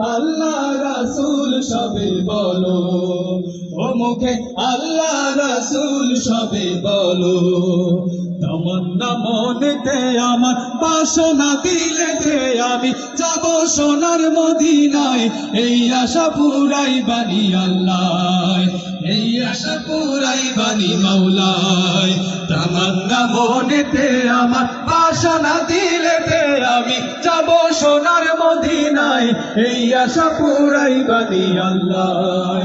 আল্লাহ রাসুল সবে বলো। ও মুখে আল্লাহ রাসুল সবে বলো। তমন্না মনেতে আমার বাসনা দিলেতে আমি যাব সোনার মদিনায়। এই আশা পুরাই বানি আল্লাহ এই আশা পুরাই বানি মাওলায়। তামান্না মনেতে আমার বাসনা দিলেতে আমি যাব সোনার মদিনায়। এই আশা পুরাই বানি আল্লাহ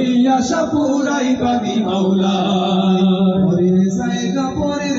এই আশা পুরাই বানি মাওলায়। পরের জায়গা, পরের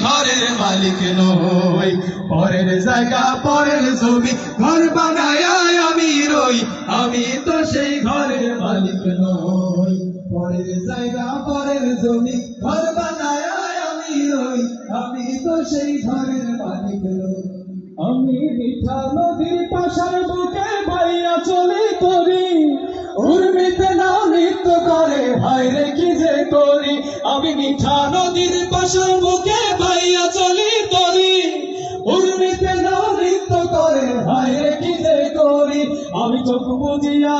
ঘরের মালিক নই। পরের জায়গা, পরের জমি, ঘর বানায় আমি রই। আমি তো সেই ঘরের মালিক নই। পরের জায়গা, পরের জমি, ঘর বানায় আমি রই। আমি তো সেই ঘরের মালিক নই। আমি মিঠা নদীর পাশার বুকে ভাইয়া চলে করি। উর্মিতে না নৃত্য করে ভাই রে কি যে করি? আমি মিঠা নদীর পাশার বুকে ভাইয়া চলি করি উর্মিতে নৃত্য করে ভাই কি করি আমি চোখ বুঝিয়া